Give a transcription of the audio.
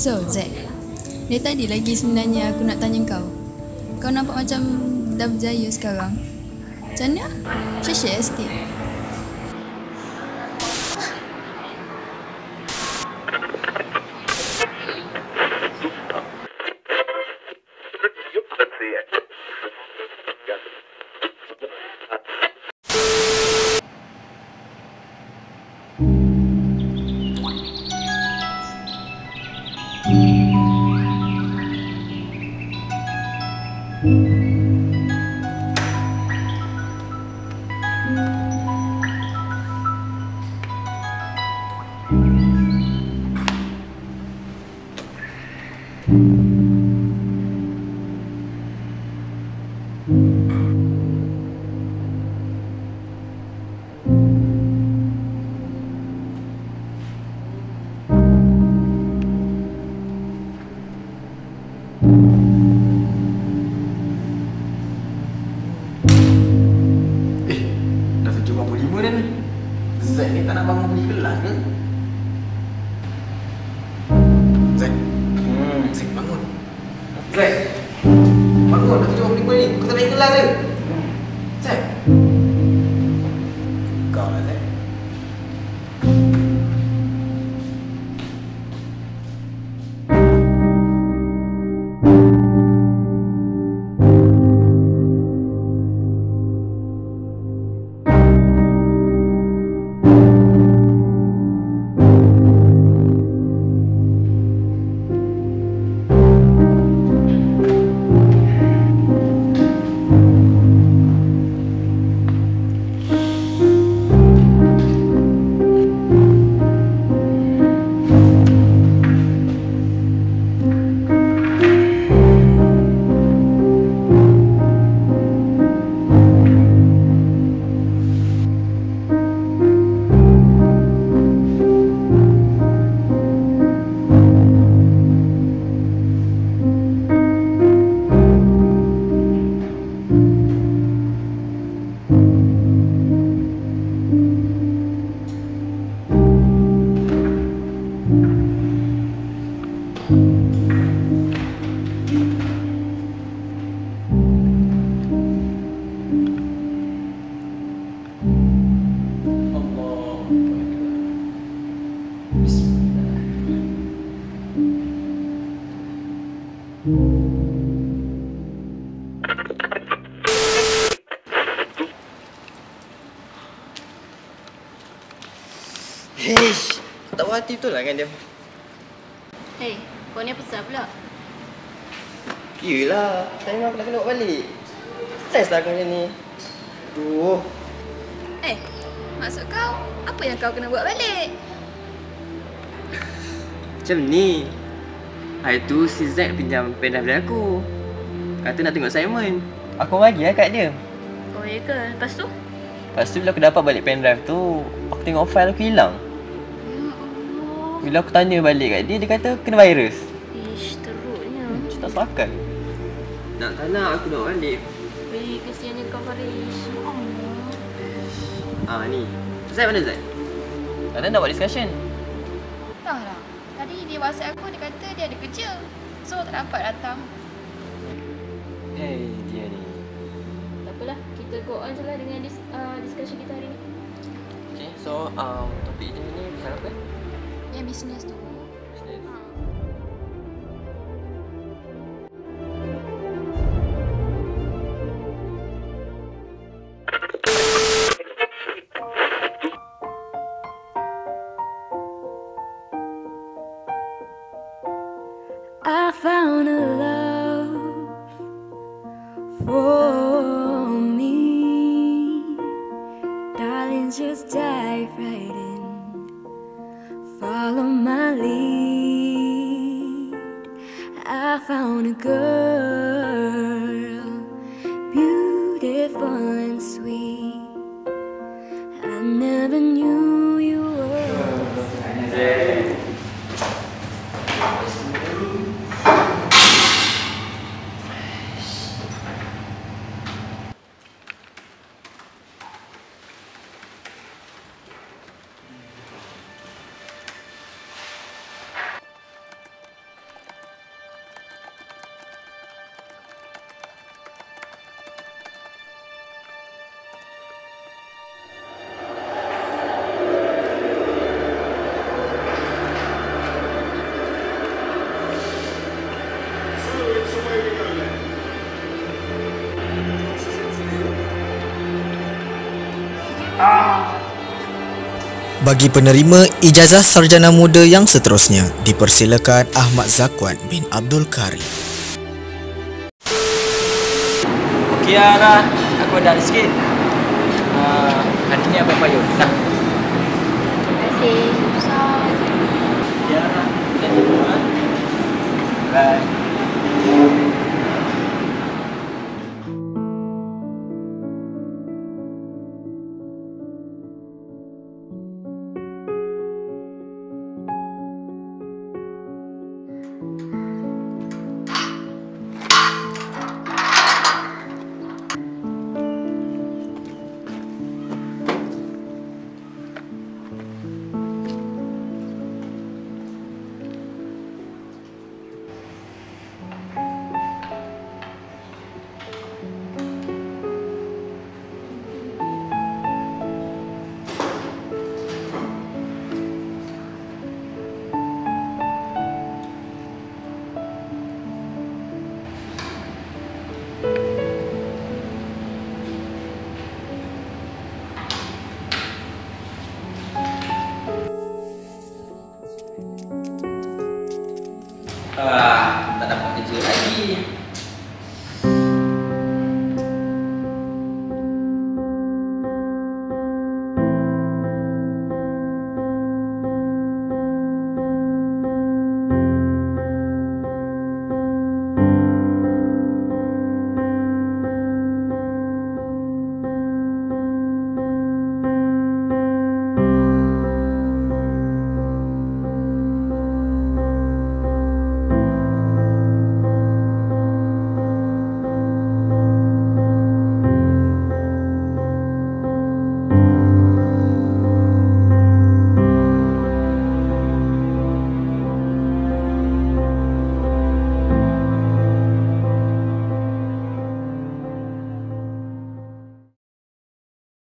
So, Zack. Dari tadi lagi sebenarnya aku nak tanya kau. Kau nampak macam dah berjaya sekarang. Macam mana? Share-share sikit. Eh, Zack. Bangun, dah tujuh lima ni? Kau tak nak kelas ke? Zack. Hati betul lah kan dia? Hei, kau ni apa pasal pula? Yelah, saya memang nak kena buat balik. Stres lah kau macam ni. Aduh. Eh, maksud kau, apa yang kau kena buat balik? Macam ni. Hari tu si Zack pinjam pen drive dari aku. Kata nak tengok assignment. Aku bagi lah kat dia. Oh, ya ke? Lepas tu? Lepas tu bila aku dapat balik pen drive tu, aku tengok file aku hilang. Bila aku tanya balik kat dia, dia kata kena virus. Ish, teruknya. Macam tak sepakat. Nak tak nak aku nak balik. Weh, kesiannya kau Farish. Allah. Ah ni. Zack mana Zack? Kata nak buat discussion. Tak lah. Tadi dia WhatsApp aku, dia kata dia ada kerja. So, tak dapat datang. Hey, dia ni. Tak apalah, kita go on je lah dengan dis, uh, discussion kita hari ni. Okay, so um, topik dia ni pasal apa? Business. Ah. I found a love for me. Darling, just dive right in. My lead. I found a girl, beautiful and sweet. Bagi penerima ijazah sarjana muda yang seterusnya, dipersilakan Ahmad Zakwan bin Abdul Karim. Okey Ara, aku dah sikit. Uh, hari ni apa payung? Dah. Terima kasih. Kita jumpa. ah. Bye.